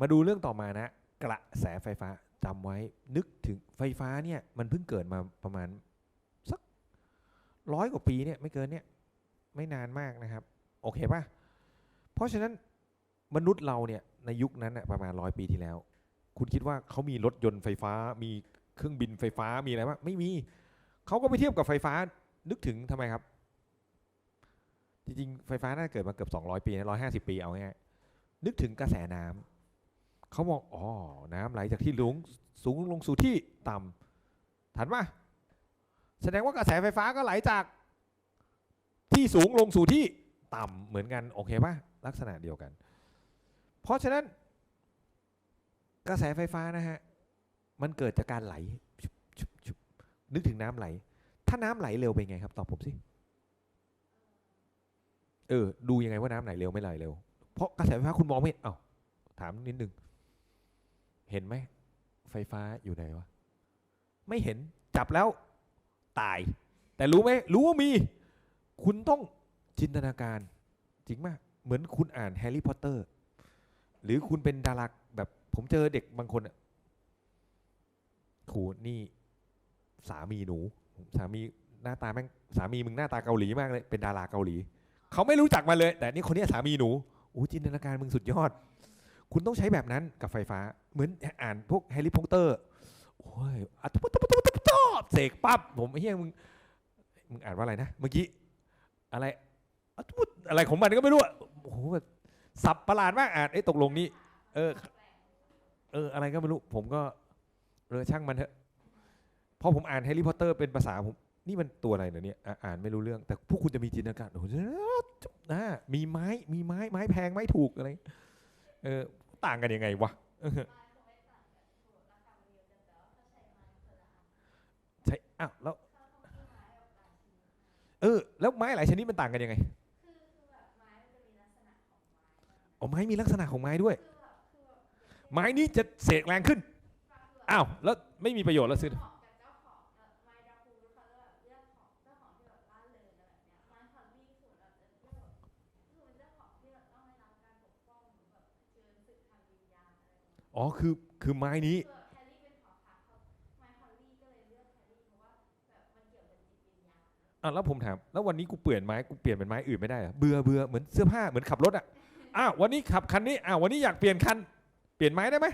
มาดูเรื่องต่อมานะ กระแสไฟฟ้าจำไว้นึกถึงไฟฟ้าเนี่ยมันเพิ่งเกิดมาประมาณสักร้อยกว่าปีเนี่ยไม่เกินเนี่ยไม่นานมากนะครับ โอเคป่ะ เพราะฉะนั้นมนุษย์เราเนี่ยในยุคนั้นนะประมาณร้อยปีที่แล้ว คุณคิดว่าเขามีรถยนต์ไฟฟ้ามีเครื่องบินไฟฟ้ามีอะไรบ้างไม่มีเขาก็ไปเทียบกับไฟฟ้านึกถึงทำไมครับ จริงๆ ไฟฟ้าน่าเกิดมาเกือบ200 ปีนะ150ปีเอาง่ายๆนึกถึงกระแสน้ำ เขามองอ๋อน้ำไหลจากที่สูงสูงลงสู่ที่ต่ำทันปะแสดงว่ากระแสไฟฟ้าก็ไหลจาก ที่สูงลงสู่ที่ต่ำเหมือนกันโอเคปะลักษณะเดียวกัน เพราะฉะนั้น กระแสไฟฟ้านะฮะมันเกิดจากการไหลนึกถึงน้ำไหล ถ้าน้ำไหลเร็วเป็นไงครับตอบผมสิเออดูยังไงว่าน้ำไหลเร็วไม่ไหลเร็วเพราะกระแสไฟฟ้าคุณมองไม่เห็นเอ้าถามนิดนึง เห็นไหมไฟฟ้าอยู่ไหนวะไม่เห็นจับแล้วตาย แต่รู้ไหมรู้ว่ามี คุณต้องจินตนาการ จริงมากเหมือนคุณอ่านแฮร์รี่พอตเตอร์ หรือคุณเป็นดาราแบบผมเจอเด็กบางคนอะครูนี่สามีหนู สามีหน้าตาแม่งสามีมึงหน้าตาเกาหลีมากเลยเป็นดาราเกาหลี เขาไม่รู้จักมาเลย แต่นี่คนนี้สามีหนูโอ้จินตนาการมึงสุดยอด คุณต้องใช้แบบนั้นกับไฟฟ้า เหมือนอ่านพวกแฮร์รี่พอตเตอร์โอ้ยอัตตุปตุปตุปตุปตุเสกปั๊บผมเฮียมึงมึงอ่านว่าอะไรนะ เมื่อกี้อะไรอัตตุปตุอะไรของมันก็ไม่รู้อะโอ้โหแบบสับประหลาดมากอ่านเอ้ตกลงนี่เออ เออ อะไรก็ไม่รู้ ผมก็เออช่างมันเถอะพอผมอ่านแฮร์รี่พอตเตอร์เป็นภาษาผมนี่มันตัวอะไรเนี่ย อะอ่านไม่รู้เรื่อง แต่พวกคุณจะมีจินตนาการโอ้โหนะมีไม้มีไม้ไม้แพงไม้ถูกอะไรเออ ต่างกันยังไงวะใช่อ้าวแล้วเออแล้วไม้หลายชนิดมันต่างกันยังไงอ๋อไม้มีลักษณะของไม้ด้วย ไม้นี้จะเสกแรงขึ้นอ้าวแล้วไม่มีประโยชน์แล้วซื้อ อ๋อคือคือไม้นี้อะแล้วผมถาม แล้ววันนี้กูเปลี่ยนไม้กูเปลี่ยนเป็นไม้อื่นไม่ได้เหรอเบื่อเบื่อเหมือนเสื้อผ้าเหมือนขับรถอะอ้าววันนี้ขับคันนี้อ้าววันนี้อยากเปลี่ยนคัน เปลี่ยนไม้ได้ไหม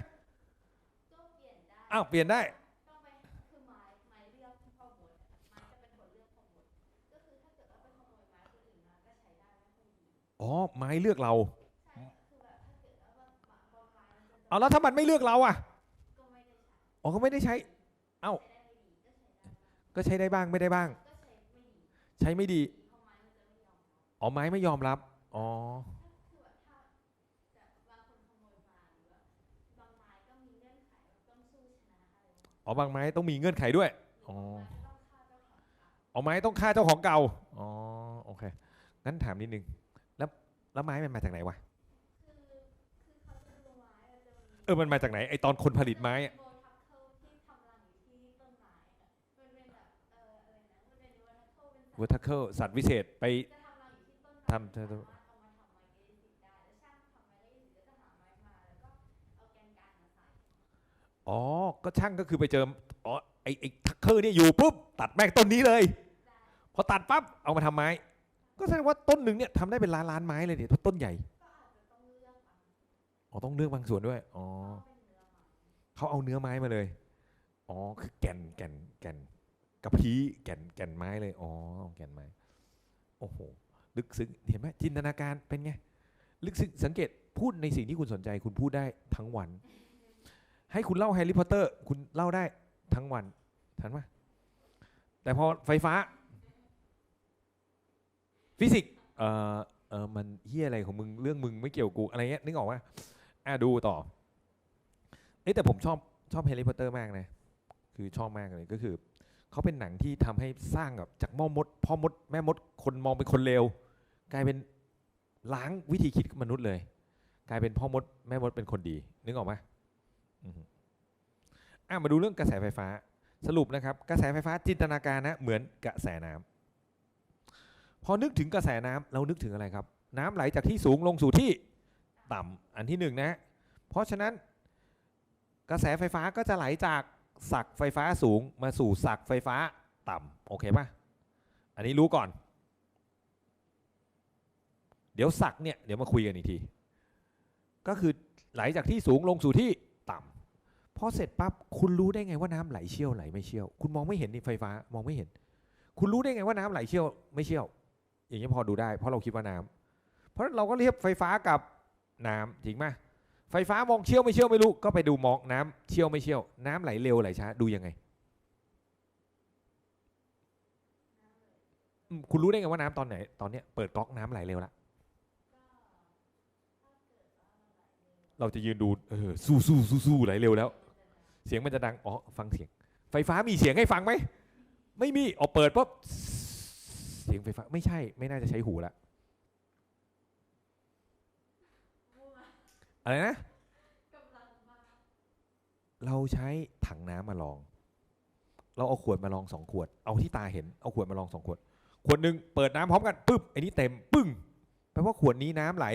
อ้าวเปลี่ยนได้อ๋อไม้เลือกเรา เอาแล้วถ้ามันไม่เลือกเราอะอ๋อก็ไม่ได้ใช้ เอ้า ก็ใช้ได้บ้างไม่ได้บ้าง ใช้ไม่ดี อ๋อไม้ไม่ยอมรับ อ๋อ อ๋อบางไม้ต้องมีเงื่อนไขด้วย อ๋อ อ๋อไม้ต้องฆ่าเจ้าของเก่า อ๋อ โอเค งั้นถามนิดนึง แล้วแล้วไม้มันมาจากไหนวะ เออมันมาจากไหนไอตอนคนผลิตไม้อะวัตเคิลสัตว์วิเศษไปทำทำอ๋อ ก็ช่างก็คือไปเจอ อ๋อ ไอไอทักเคอร์เนี่ยอยู่ปุ๊บ ตัดแม่งต้นนี้เลย พอตัดปั๊บ เอามาทำไม้ ก็แสดงว่าต้นหนึ่งเนี่ยทำได้เป็นล้านล้านไม้เลยเนี่ยเพราะต้นใหญ่ อ๋อต้องเลือกบางส่วนด้วย อ๋อเขาเอาเนื้อไม้มาเลย อ๋อ คือแก่นแก่นแก่นกระพี้แก่นแก่นไม้เลย อ๋อแก่นไม้ โอ้โห ลึกซึ้ง เห็นไหมจินตนาการเป็นไง ลึกซึ้ง สังเกต พูดในสิ่งที่คุณสนใจ คุณพูดได้ทั้งวัน ให้คุณเล่าแฮร์รี่พอตเตอร์ คุณเล่าได้ทั้งวัน ทันไหมแต่พอไฟฟ้า ฟิสิกส์ เอ่อ เออมันเฮียอะไรของมึง เรื่องมึงไม่เกี่ยวกู อะไรเงี้ย นึกออกไหม อะดูต่อเอ้แต่ผมชอบชอบแฮร์รี่พอตเตอร์มากนะ คือชอบมากเลยก็คือเขาเป็นหนังที่ทำให้สร้างแบบจากม่อมดพ่อมดแม่มดคนมองเป็นคนเลวกลายเป็นล้างวิธีคิดมนุษย์เลย กลายเป็นพ่อมดแม่มดเป็นคนดี นึกออกไหมอะมาดูเรื่องกระแสไฟฟ้าสรุปนะครับกระแสไฟฟ้าจินตนาการนะเหมือนกระแสน้ำพอนึกถึงกระแสน้ำเรานึกถึงอะไรครับ น้ำไหลจากที่สูงลงสู่ที่ ต่ำอันที่หนึ่งนะเพราะฉะนั้นกระแสไฟฟ้าก็จะไหลจากสักไฟฟ้าสูงมาสู่สักไฟฟ้าต่ำโอเคป่ะอันนี้รู้ก่อน เดี๋ยวสักเนี่ยเดี๋ยวมาคุยกันอีกที ก็คือไหลจากที่สูงลงสู่ที่ต่ำพอเสร็จปั๊บคุณรู้ได้ไงว่าน้ำไหลเชี่ยวไหลไม่เชี่ยว คุณมองไม่เห็นนี่ไฟฟ้ามองไม่เห็น คุณรู้ได้ไงว่าน้ำไหลเชี่ยวไม่เชี่ยว อย่างนี้พอดูได้เพราะเราคิดว่าน้ำเพราะเราก็เรียกไฟฟ้ากับ น้ำจริงไหมไฟฟ้ามองเชี่ยวไม่เชี่ยวไม่รู้ก็ไปดูมองน้ำเชี่ยวไม่เชี่ยว น้ำไหลเร็วไหลช้าดูยังไงคุณรู้ได้ไงว่าน้ำตอนไหนตอนเนี้ยเปิดก๊อกน้ำไหลเร็วละเราจะยืนดูเออสู้สู้สู้สู้ไหลเร็วแล้ว เสียงมันจะดังอ๋อฟังเสียง ไฟฟ้ามีเสียงให้ฟังไหมไม่มีออกเปิดปุ๊บเสียงไฟฟ้าไม่ใช่ ไม่น่าจะใช้หูละ อะไรนะ เราใช้ถังน้ำมาลอง เราเอาขวดมาลองสองขวด เอาที่ตาเห็น เอาขวดมาลองสองขวด ขวดหนึ่งเปิดน้ำพร้อมกันปึ๊บไอ้นี้เต็มปึ้งแปลว่าขวดนี้น้ำไหล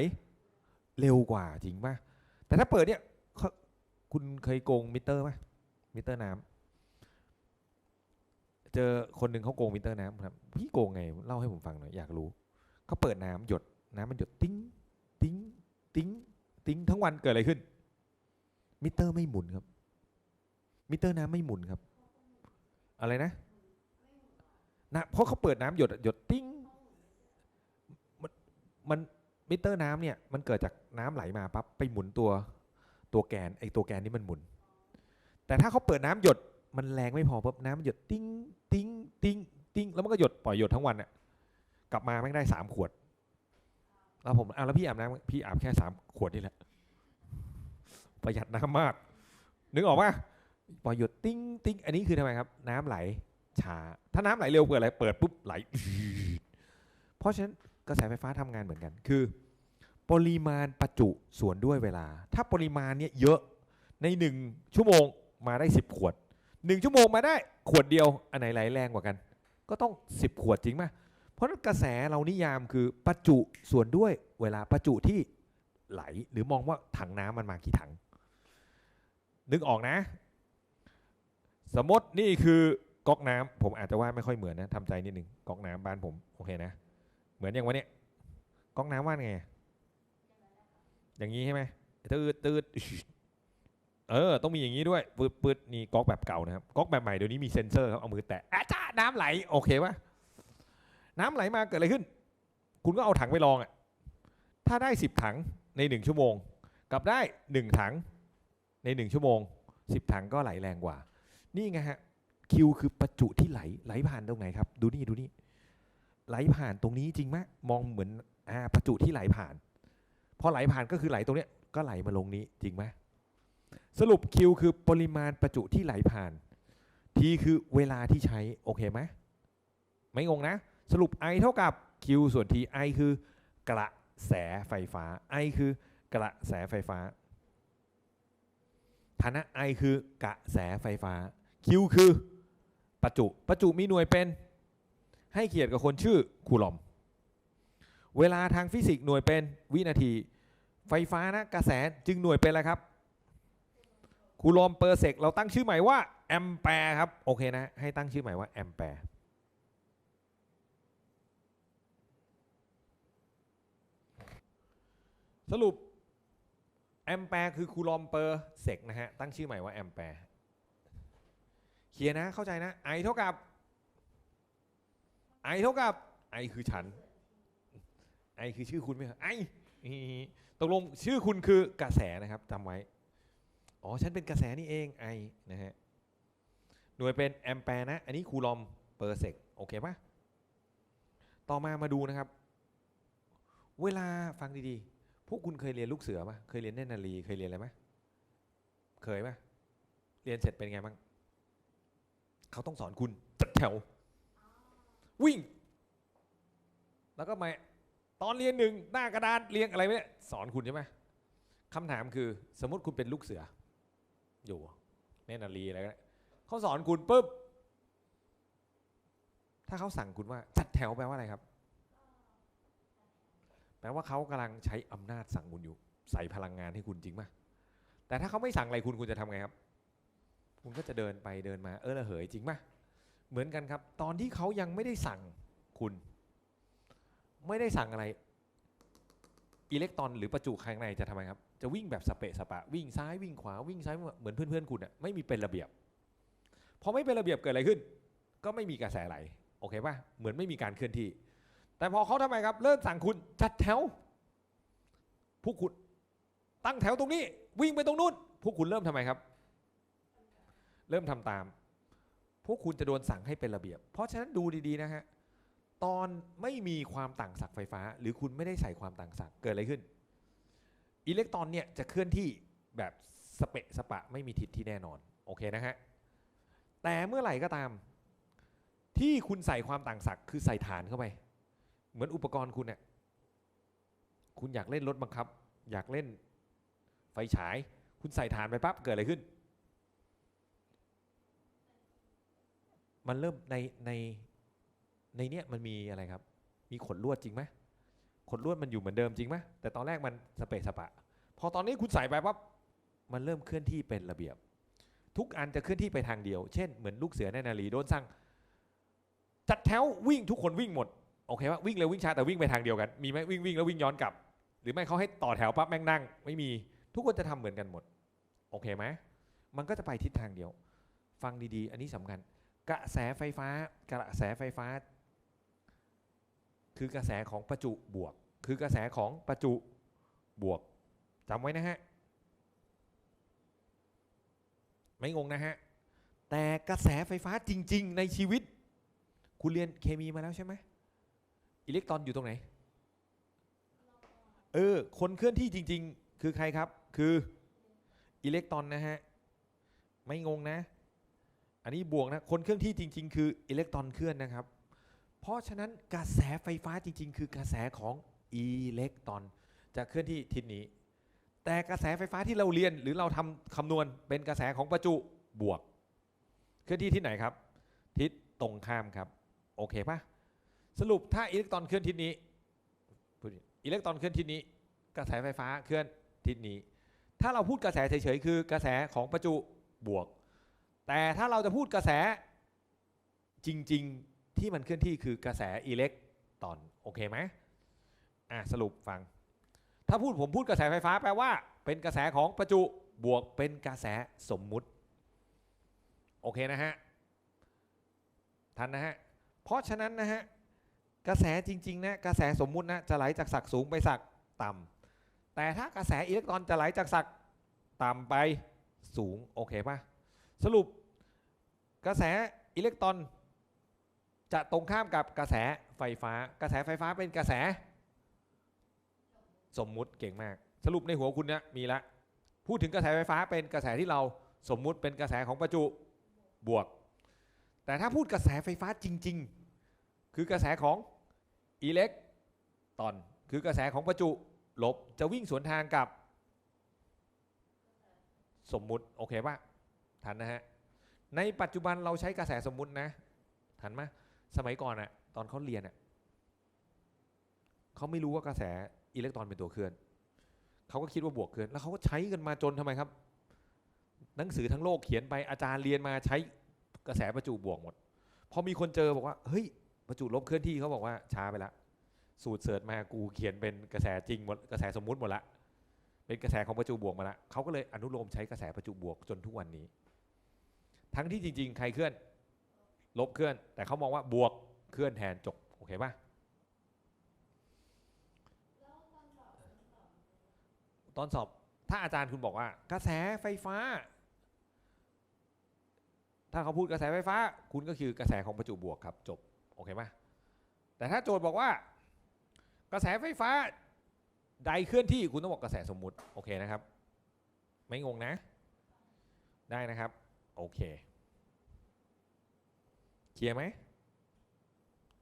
เร็วกว่าจริงป่ะ แต่ถ้าเปิดเนี่ยเขาคุณเคยโกงมิเตอร์ป่ะ มิเตอร์น้ำเจอคนหนึ่งเขาโกงมิเตอร์น้ำครับ พี่โกงไงเล่าให้ผมฟังหน่อยอยากรู้เขาเปิดน้ำหยดน้ำมันหยดติ้งติ้งติ้ง ติ้งทั้งวันเกิดอะไรขึ้น มิเตอร์ไม่หมุนครับ มิเตอร์น้ำไม่หมุนครับ อะไรนะนะเพราะเขาเปิดน้ำหยดหยดติ้งมันมันมิเตอร์น้ำเนี่ยมันเกิดจากน้ำไหลมาปั๊บไปหมุนตัวตัวแกนไอตัวแกนนี่มันหมุน แต่ถ้าเขาเปิดน้ำหยดมันแรงไม่พอปั๊บน้ำมันหยดติ้งติ้งติ้งติ้งแล้วมันก็หยดปล่อยหยดทั้งวันน่ะกลับมาแม่งได้สามขวด แล้วผมอ้าวแล้วพี่อาบน้ำพี่อาบแค่สามขวดนี่แหละ ประหยัดน้ำมาก นึกออกปะปล่อยหยดติ้งติ้งอันนี้คือทำไมครับ น้ำไหลช้าถ้าน้ำไหลเร็วเปิดอะไรเปิดปุ๊บไหล เพราะฉะนั้นกระแสไฟฟ้าทำงานเหมือนกัน คือ ปริมาณประจุส่วนด้วยเวลา ถ้าปริมาณเนี้ยเยอะในหนึ่งชั่วโมงมาได้สิบขวดหนึ่งชั่วโมงมาได้ขวดเดียวอันไหนไหลแรงกว่ากัน ก็ต้องสิบขวดจริงไหม เพราะนั้นกระแสเรานิยามคือประจุส่วนด้วยเวลาประจุที่ไหลหรือมองว่าถังน้ำมันมากี่ถัง นึกออกนะ สมมตินี่คือก๊อกน้ำผมอาจจะว่าไม่ค่อยเหมือนนะทำใจนิดนึงก๊อกน้ำบ้านผมโอเคนะ เหมือนอย่างวันนี้ก๊อกน้ำว่าไง อย่างนี้ใช่ไหมตืดตืดเออ ต้องมีอย่างนี้ด้วยปืดปืดนี่ก๊อกแบบเก่านะครับก๊อกแบบใหม่เดี๋ยวนี้มีเซ็นเซอร์ครับเอามือแตะอาจ้าน้ำไหลโอเคปะ น้ำไหลมาเกิดอะไรขึ้น คุณก็เอาถังไปลองอะถ้าได้สิบถังในหนึ่งชั่วโมง กับได้หนึ่งถังในหนึ่งชั่วโมงสิบถังก็ไหลแรงกว่า นี่ไงฮะคิวคือประจุที่ไหลไหลผ่านตรงไหนครับ ดูนี่ดูนี่ไหลผ่านตรงนี้จริงไหมมองเหมือนอ่าประจุที่ไหลผ่านพอไหลผ่านก็คือไหลตรงเนี้ยก็ไหลมาลงนี้จริงไหมสรุป Q คือปริมาณประจุที่ไหลผ่าน T คือเวลาที่ใช้ โอเคไหมไม่งงนะ สรุป I เท่ากับ Q ส่วน T I คือกระแสไฟฟ้า I คือกระแสไฟฟ้าฐานะ I คือกระแสไฟฟ้า Q คือประจุประจุมีหน่วยเป็น ให้เกียรติกับคนชื่อคูลอม เวลาทางฟิสิกส์หน่วยเป็นวินาที ไฟฟ้านะกระแสจึงหน่วยเป็นอะไรครับคูลอมเปอร์เซกเราตั้งชื่อใหม่ว่าแอมแปร์ครับ โอเคนะ ให้ตั้งชื่อใหม่ว่าแอมแปร์ สรุปแอมแปร์คือคูลอมเปอร์เซกนะฮะ ตั้งชื่อใหม่ว่าแอมแปร์เคลียร์นะเข้าใจนะ I เท่ากับ I เท่ากับ I คือฉันไอคือชื่อคุณไหมครับไอตกลงชื่อคุณคือกระแสนะครับจำไว้ อ๋อ ฉันเป็นกระแสนี่เองไอนะฮะ หน่วยเป็นแอมแปร์นะ อันนี้คูลอมเปอร์เซกโอเคปะต่อมามาดูนะครับ เวลาฟังดีๆ พวกคุณเคยเรียนลูกเสือปะเคยเรียนเนตรนารีเคยเรียนอะไรไหมเคยปะเรียนเสร็จเป็นไงบ้างเขาต้องสอนคุณจัดแถว วิ่ง แล้วก็มาตอนเรียนหนึ่งหน้ากระดานเรียงอะไรเนี่ยสอนคุณใช่ไหมคำถามคือ สมมติคุณเป็นลูกเสือ อยู่เนตรนารีอะไรก็ได้เขาสอนคุณปุ๊บถ้าเขาสั่งคุณว่าจัดแถวแปลว่าอะไรครับ แปลว่าเขากำลังใช้อำนาจสั่งคุณอยู่ ใส่พลังงานให้คุณจริงไหมแต่ถ้าเขาไม่สั่งอะไรคุณคุณจะทำไงครับ คุณก็จะเดินไปเดินมาเออระเหยจริงปะเหมือนกันครับ ตอนที่เขายังไม่ได้สั่งคุณ ไม่ได้สั่งอะไรอิเล็กตรอนหรือประจุข้างในจะทำไมครับ จะวิ่งแบบสเปะสปะ วิ่งซ้ายวิ่งขวาวิ่งซ้ายวิ่งขวาเหมือนเพื่อนๆคุณอะไม่มีเป็นระเบียบพอไม่เป็นระเบียบเกิดอะไรขึ้น ก็ไม่มีกระแสไหลโอเคป่ะเหมือนไม่มีการเคลื่อนที่ แต่พอเขาทำไมครับ เริ่มสั่งคุณจัดแถว พวกคุณตั้งแถวตรงนี้ วิ่งไปตรงนู้น พวกคุณเริ่มทำไมครับ เริ่มทำตาม พวกคุณจะโดนสั่งให้เป็นระเบียบ เพราะฉะนั้นดูดีๆนะฮะตอนไม่มีความต่างศักย์ไฟฟ้า หรือคุณไม่ได้ใส่ความต่างศักย์เกิดอะไรขึ้น อิเล็กตรอนเนี่ยจะเคลื่อนที่แบบสเปะสปะไม่มีทิศที่แน่นอนโอเคนะฮะแต่เมื่อไหร่ก็ตาม ที่คุณใส่ความต่างศักย์คือใส่ฐานเข้าไป เหมือนอุปกรณ์คุณเนี่ยคุณอยากเล่นรถบังคับ อยากเล่นไฟฉาย คุณใส่ฐานไปปั๊บเกิดอะไรขึ้น มันเริ่มในในในเนี้ยมันมีอะไรครับ มีขนลวดจริงไหมขนลวดมันอยู่เหมือนเดิมจริงไหมแต่ตอนแรกมันสเปะสปะ พอตอนนี้คุณใส่ไปปั๊บมันเริ่มเคลื่อนที่เป็นระเบียบ ทุกอันจะเคลื่อนที่ไปทางเดียว เช่นเหมือนลูกเสือในนาลีโดนสั่งจัดแถววิ่งทุกคนวิ่งหมด โอเคว่าวิ่งเร็ววิ่งช้าแต่วิ่งไปทางเดียวกัน มีไหมวิ่งวิ่งแล้ววิ่งย้อนกลับ หรือไม่เขาให้ต่อแถวปั๊บแม่งนั่ง ไม่มีทุกคนจะทำเหมือนกันหมด โอเคไหมมันก็จะไปทิศทางเดียว ฟังดีๆ อันนี้สำคัญ กระแสไฟฟ้ากระแสไฟฟ้า คือกระแสของประจุบวก คือกระแสของประจุบวกจำไว้นะฮะไม่งงนะฮะแต่กระแสไฟฟ้าจริง ๆ ในชีวิต คุณเรียนเคมีมาแล้วใช่ไหม อิเล็กตรอนอยู่ตรงไหน เออ คนเคลื่อนที่จริง ๆ คือใครครับ คืออิเล็กตรอนนะฮะ ไม่งงนะ อันนี้บวกนะ คนเคลื่อนที่จริง ๆ คืออิเล็กตรอนเคลื่อนนะครับ เพราะฉะนั้นกระแสไฟฟ้าจริง ๆ คือกระแสของอิเล็กตรอน จะเคลื่อนที่ทิศนี้ แต่กระแสไฟฟ้าที่เราเรียนหรือเราทำคำนวณเป็นกระแสของประจุบวก เคลื่อนที่ที่ไหนครับ ทิศตรงข้ามครับ โอเคปะ สรุปถ้าอิเล็กตรอนเคลื่อนทิศนี้อิเล็กตรอนเคลื่อนทิศนี้กระแสไฟฟ้าเคลื่อนทิศนี้ ถ้าเราพูดกระแสเฉยๆคือกระแสของประจุบวก แต่ถ้าเราจะพูดกระแสจริง ๆที่มันเคลื่อนที่คือกระแสอิเล็กตรอนโอเคไหมอะสรุปฟัง ถ้าพูดผมพูดกระแสไฟฟ้าแปลว่า เป็นกระแสของประจุบวกเป็นกระแสสมมุติโอเคนะฮะทันนะฮะเพราะฉะนั้นนะฮะ กระแสจริงๆนะกระแสสมมุตินะจะไหลจากศักสูงไปศักต่ำแต่ถ้ากระแสอิเล็กตรอนจะไหลจากศักต่ำไปสูงโอเคปะสรุปกระแสอิเล็กตรอน จะตรงข้ามกับกระแสไฟฟ้า กระแสไฟฟ้าเป็นกระแส สมมุติเก่งมาก สรุปในหัวคุณเนี่ยมีละพูดถึงกระแสไฟฟ้าเป็นกระแสที่เราสมมุติเป็นกระแสของประจุบวก แต่ถ้าพูดกระแสไฟฟ้าจริง ๆ คือกระแสของอิเล็กตรอน คือกระแสของประจุลบจะวิ่งสวนทางกับ สมมุติโอเคปะทันนะฮะในปัจจุบันเราใช้กระแสสมมุตินะทันไหมสมัยก่อนอะตอนเขาเรียนอะเขาไม่รู้ว่ากระแสอิเล็กตรอนเป็นตัวเคลื่อนเขาก็คิดว่าบวกเคลื่อนแล้วเขาก็ใช้กันมาจนทำไมครับ หนังสือทั้งโลกเขียนไปอาจารย์เรียนมาใช้กระแสประจุบวกหมด พอมีคนเจอบอกว่า เฮ้ย ประจุลบเคลื่อนที่เขาบอกว่าช้าไปละสูตรเสิร์ชมากูเขียนเป็นกระแสจริงหมดกระแสสมมุติหมดละเป็นกระแสของประจุบวกมาละเขาก็เลยอนุโลมใช้กระแสประจุบวกจนทุกวันนี้ ทั้งที่จริง ๆ ใครเคลื่อน ลบเคลื่อน แต่เขามองว่าบวกเคลื่อนแทนจบโอเคปะตอนสอบถ้าอาจารย์คุณบอกว่า กระแสไฟฟ้า ถ้าเขาพูดกระแสไฟฟ้า คุณก็คือกระแสของประจุบวกครับจบ โอเคปะแต่ถ้าโจทย์บอกว่า กระแสไฟฟ้าใดเคลื่อนที่คุณต้องบอกกระแสสมมุติโอเคนะครับ ไม่งงนะ ได้นะครับโอเคเคลียร์ไหม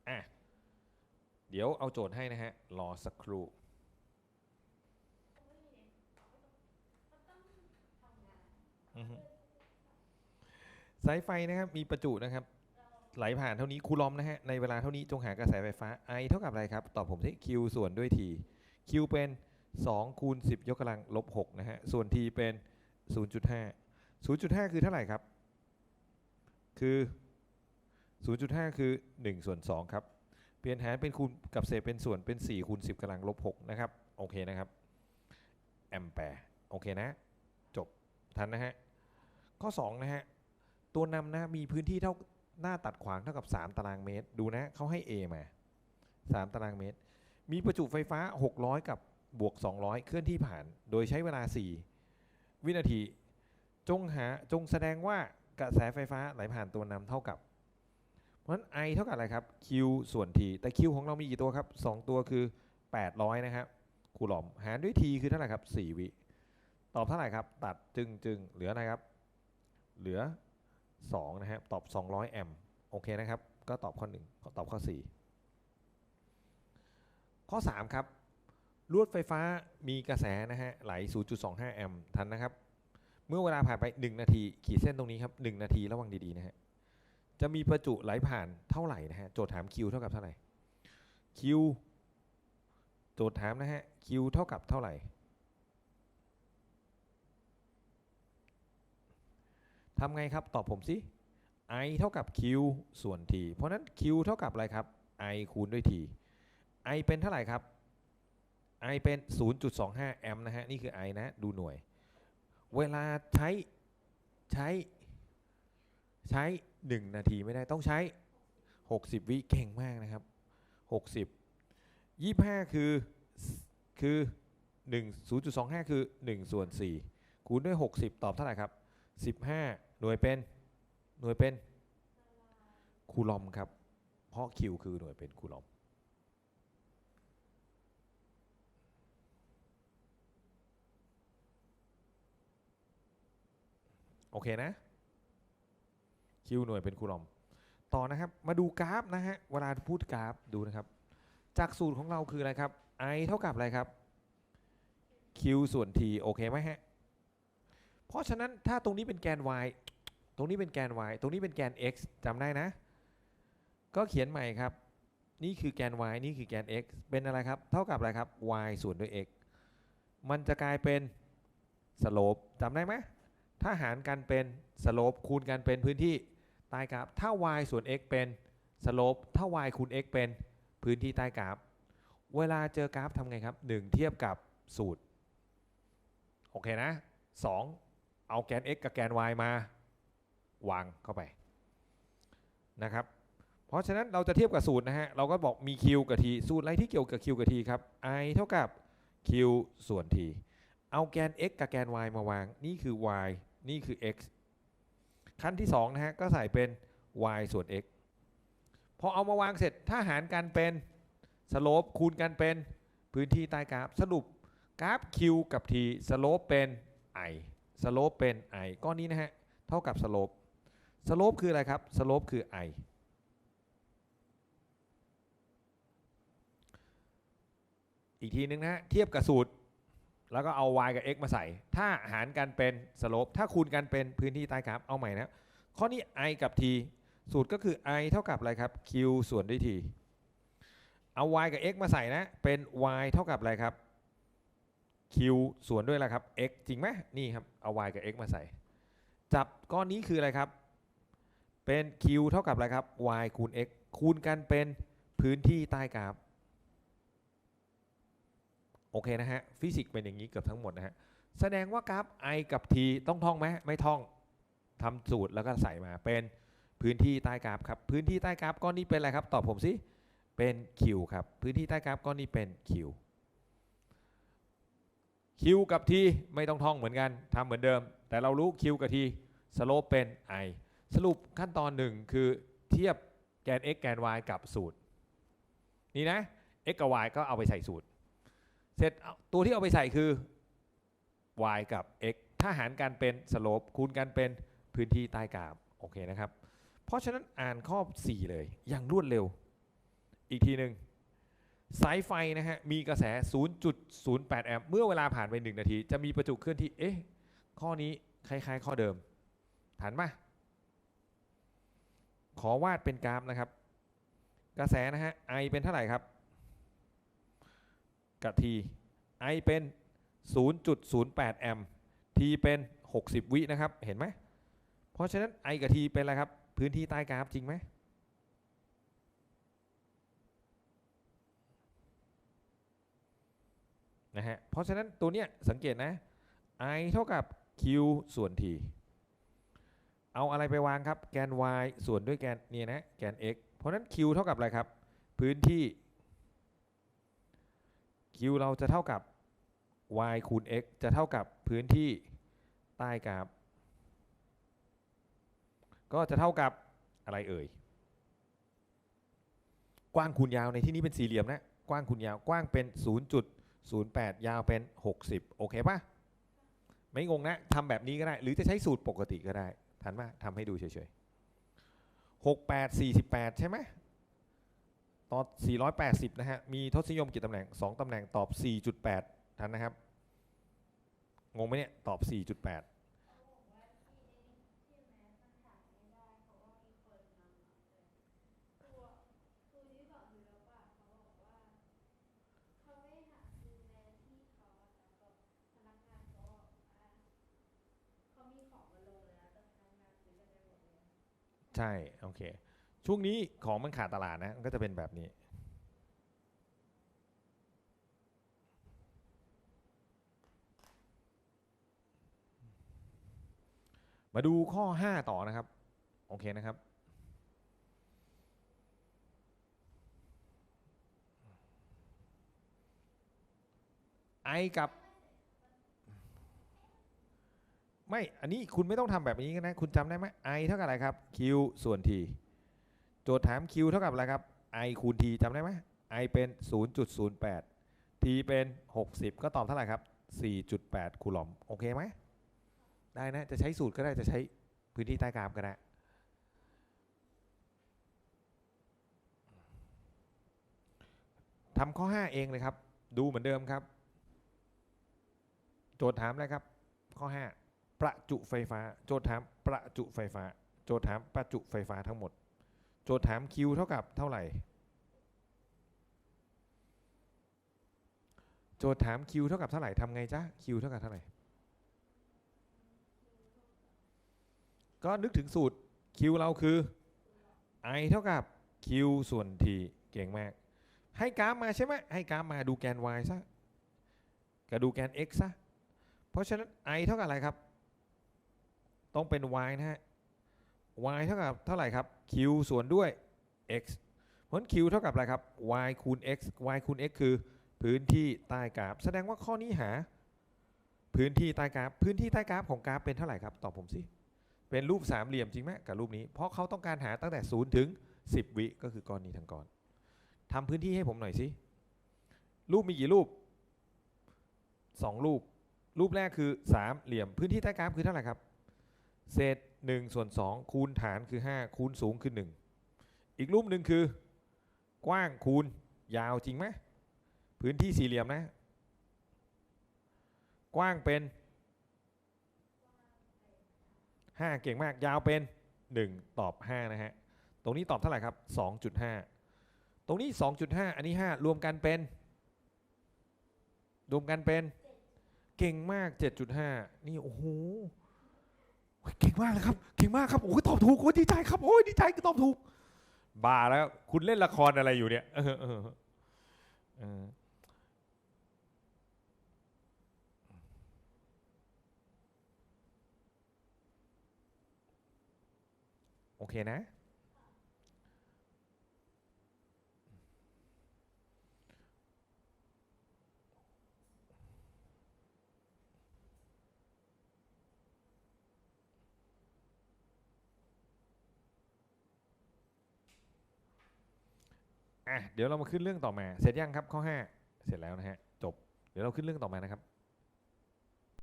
อะเดี๋ยวเอาโจทย์ให้นะฮะรอสักครู่สายไฟนะครับมีประจุนะครับ ไหลผ่านเท่านี้คูลอมนะฮะในเวลาเท่านี้จงหากระแสไฟฟ้า I เท่ากับอะไรครับ ตอบผมที่ Q ส่วนด้วย T Q เป็น2คูณ10 ยกกำลังลบ6นะฮะส่วน T เป็น 0.5 0.5 คือเท่าไหร่ครับ คือ 0.5 คือ 1 ส่วน 2 ครับ เปลี่ยนหารเป็นคูณกับเศษเป็นส่วนเป็น 4 คูณ 10กำลังลบ6นะครับ โอเคนะครับ แอมแปร์โอเคนะ จบทันนะฮะ ข้อ 2 นะฮะ ตัวนำนะมีพื้นที่เท่า หน้าตัดขวางเท่ากับ 3 ตารางเมตร ดูนะเขาให้ A มา 3 ตารางเมตร มีประจุไฟฟ้า 600 กับบวก 200 เคลื่อนที่ผ่าน โดยใช้เวลา 4 วินาที จงหาจงแสดงว่ากระแสไฟฟ้าไหลผ่านตัวนำเท่ากับ เพราะฉะนั้น I เท่ากับอะไรครับ Q ส่วน T แต่ Q ของเรามีกี่ตัวครับ 2 ตัวคือ 800 นะครับคูลอมหารด้วย T คือเท่าไหร่ครับ 4 วิ ตอบเท่าไหร่ครับ ตัดจึงจึงเหลืออะไรครับ เหลือ 2นะครับตอบ 200 แอมป์โอเคนะครับ ก็ตอบข้อ1ตอบข้อ 4 ข้อ 3 ครับ ลวดไฟฟ้ามีกระแสนะฮะไหล 0.25 แอมป์ทันนะครับ เมื่อเวลาผ่านไป 1 นาที ขีดเส้นตรงนี้ครับ 1 นาทีระวังดี ๆ นะฮะ จะมีประจุไหลผ่านเท่าไหร่นะฮะ โจทย์ถาม Q เท่ากับเท่าไหร่ Q โจทย์ถามนะฮะ Q เท่ากับเท่าไหร่ ทำไงครับ ตอบผมสิ I เท่ากับ Q ส่วน T เพราะนั้น Q เท่ากับอะไรครับ I คูณด้วย T I เป็นเท่าไหร่ครับ I เป็น 0.25 แอมป์นะฮะ นี่คือ I นะ ดูหน่วย เวลาใช้ใช้ใช้ 1 นาทีไม่ได้ต้องใช้ 60 วิเก่งมากนะครับ 60 25 คือคือ1 0.25 คือ 1 ส่วน 4 คูณด้วย 60 ตอบเท่าไหร่ครับ 15 หน่วยเป็นหน่วยเป็นคูลอมครับ เพราะ Q คือหน่วยเป็นคูลอมโอเคนะ Q หน่วยเป็นคูลอม ต่อนะครับมาดูกราฟนะฮะเวลาพูดกราฟดูนะครับ จากสูตรของเราคืออะไรครับ I เท่ากับอะไรครับ Q ส่วน T โอเคไหมฮะเพราะฉะนั้นถ้าตรงนี้เป็นแกน y ตรงนี้เป็นแกน y ตรงนี้เป็นแกน x จำได้นะ ก็เขียนใหม่ครับ นี่คือแกน y นี่คือแกน x เป็นอะไรครับ เท่ากับอะไรครับ y ส่วนด้วย x มันจะกลายเป็นสโลปจำได้ไหมถ้าหารกันเป็นสโลปคูณกันเป็นพื้นที่ใต้กราฟ ถ้า y ส่วน x เป็นสโลปถ้า y คูณ x เป็นพื้นที่ใต้กราฟ เวลาเจอกราฟทำไงครับ 1 เทียบกับสูตร โอเคนะ 2 เอาแกน x กับแกน y มา วางเข้าไปนะครับ เพราะฉะนั้นเราจะเทียบกับสูตรนะฮะ เราก็บอกมี q กับ t สูตรอะไรที่เกี่ยวกับ q กับ t ครับ i เท่ากับ q ส่วน t เอาแกน x กับแกน y มาวาง นี่คือ y นี่คือ x ขั้นที่2นะฮะก็ใส่เป็น y ส่วน x พอเอามาวางเสร็จถ้าหารกันเป็นสโลปคูณกันเป็นพื้นที่ใต้กราฟสรุปกราฟ q กับ t สโลปเป็น i สโลปเป็น i ก้อนนี้นะฮะ เท่ากับสโลป สโลปคืออะไรครับสโลปคือ i อีกทีนึงนะเทียบกับสูตร แล้วก็เอา y กับ x มาใส่ ถ้าหารกันเป็นสโลปถ้าคูณกันเป็นพื้นที่ใต้กราฟเอาใหม่นะข้อนี้ i กับ t สูตรก็คือ i เท่ากับอะไรครับ q ส่วนด้วย t เอา y กับ x มาใส่นะ เป็น y เท่ากับอะไรครับ q ส่วนด้วยอะไรครับ x จริงไหมนี่ครับ เอา y กับ x มาใส่ จับก้อนนี้คืออะไรครับ เป็น q เท่ากับอะไรครับ y คูณ x คูณกันเป็นพื้นที่ใต้กราฟโอเคนะฮะฟิสิกส์เป็นอย่างนี้เกือบทั้งหมดนะฮะแสดงว่ากราฟ i กับ t ต้องท่องไหมไม่ท่องทำสูตรแล้วก็ใส่มาเป็นพื้นที่ใต้กราฟครับพื้นที่ใต้กราฟก้อนนี้เป็นอะไรครับ ตอบผมสิเป็น q ครับพื้นที่ใต้กราฟก้อนนี้เป็น q q กับ t ไม่ต้องท่องเหมือนกันทำเหมือนเดิม แต่เรารู้ q กับ t สโลปเป็น i สรุปขั้นตอนหนึ่งคือเทียบแกน x แกน y กับสูตร นี่นะ x กับ y ก็เอาไปใส่สูตร เสร็จตัวที่เอาไปใส่คือ y กับ x ถ้าหารกันเป็นสโลปคูณกันเป็นพื้นที่ใต้กราฟโอเคนะครับ เพราะฉะนั้นอ่านข้อ 4 เลย อย่างรวดเร็ว อีกทีหนึ่งสายไฟนะฮะ มีกระแส 0.08 แอมป์เมื่อเวลาผ่านไป 1 นาที จะมีประจุเคลื่อนที่ เอ๊ะ ข้อนี้คล้ายๆ ข้อเดิมถันมา ขอวาดเป็นกราฟนะครับ กระแสนะฮะ I เป็นเท่าไหร่ครับกับ T I เป็น 0.08 แอมป์ T เป็น 60 วินะครับ เห็นไหม เพราะฉะนั้น I กับ T เป็นอะไรครับ พื้นที่ใต้กราฟจริงไหม นะฮะ เพราะฉะนั้นตัวเนี้ยสังเกตนะ I เท่ากับ Q ส่วน T เอาอะไรไปวางครับ แกน y ส่วนด้วยแกนเนี่ยนะแกน x เพราะนั้น q เท่ากับอะไรครับ พื้นที่ q เราจะเท่ากับ y คูณ x จะเท่ากับพื้นที่ใต้กราฟก็จะเท่ากับอะไรเอ่ย กว้างคูณยาวในที่นี้เป็นสี่เหลี่ยมนะ กว้างคูณยาว กว้างเป็น 0.08 ยาวเป็น 60 โอเคปะไม่งงนะทำแบบนี้ก็ได้ หรือจะใช้สูตรปกติก็ได้ ทันมาทำให้ดูเฉยๆหกแปดสี่สิบแปดใช่ไหมตอบ480 นะฮะ มีทศนิยมกี่ตำแหน่ง 2 ตำแหน่งตอบ 4.8 ทันนะครับ งงไหมเนี่ย ตอบ 4.8 ใช่ โอเค ช่วงนี้ของมันขาดตลาดนะมันก็จะเป็นแบบนี้ มาดูข้อ 5 ต่อนะครับ โอเคนะครับไอกับ ไม่อันนี้คุณไม่ต้องทำแบบนี้ก็นะ คุณจำได้ไหม i เท่ากับอะไรครับ q ส่วน t โจทย์ถาม q เท่ากับอะไรครับ i คูณ t จำได้ไหม i เป็น 0.08 t เป็น 60 ก็ตอบเท่าไหร่ครับ 4.8 คูลอมโอเคไหมได้นะ จะใช้สูตรก็ได้จะใช้พื้นที่ใต้กราฟก็ได้ทำข้อ 5 เองเลยครับ ดูเหมือนเดิมครับ โจทย์ถามอะไรครับ ข้อ 5 ประจุไฟฟ้า โจทย์ถามประจุไฟฟ้า โจทย์ถามประจุไฟฟ้าทั้งหมด โจทย์ถาม Q เท่ากับเท่าไหร่ โจทย์ถาม Q เท่ากับเท่าไหร่ทำไงจ๊ะ Q เท่ากับเท่าไหร่ ก็นึกถึงสูตร Q เราคือ I เท่ากับ Q ส่วน T เก่งมาก ให้กราฟมาใช่ไหมให้กราฟมาดูแกน y ซะกับดูแกน x ซะ เพราะฉะนั้น i เท่ากับอะไรครับ ต้องเป็น y นะฮะ y เท่ากับเท่าไหร่ครับ q ส่วนด้วย x เพราะฉะนั้น q เท่ากับอะไรครับ y คูณ x y คูณ x คือพื้นที่ใต้กราฟ แสดงว่าข้อนี้หา พื้นที่ใต้กราฟ พื้นที่ใต้กราฟของกราฟเป็นเท่าไหร่ครับ ตอบผมสิ เป็นรูปสามเหลี่ยมจริงไหมกับรูปนี้ เพราะเขาต้องการหาตั้งแต่0ถึง 10 วิ ก็คือก้อนนี้ทั้งก้อนทำพื้นที่ให้ผมหน่อยสิ รูปมีกี่รูป 2 รูป รูปแรกคือสามเหลี่ยม พื้นที่ใต้กราฟคือเท่าไหร่ครับ เศษ1ส่วน2คูณฐานคือ 5 คูณสูงคือ 1 อีกรูปหนึ่งคือกว้างคูณยาวจริงไหมพื้นที่สี่เหลี่ยมนะ กว้างเป็น 5 เก่งมากยาวเป็น 1 ตอบ 5 นะฮะ ตรงนี้ตอบเท่าไหร่ครับ 2.5 ตรงนี้ 2.5 อันนี้ 5 รวมกันเป็น รวมกันเป็นเก่งมาก 7.5 นี่ โอ้โห เก่งมากเลยครับเก่งมากครับโอ้ยตอบถูกโอ้ยดีใจครับโอ้ยดีใจก็ตอบถูกบ้าแล้ว คุณเล่นละครอะไรอยู่เนี่ยโอเคนะ อะเดี๋ยวเรามาขึ้นเรื่องต่อมา เสร็จยังครับข้อ 5 เสร็จแล้วนะฮะจบ เดี๋ยวเราขึ้นเรื่องต่อมานะครับ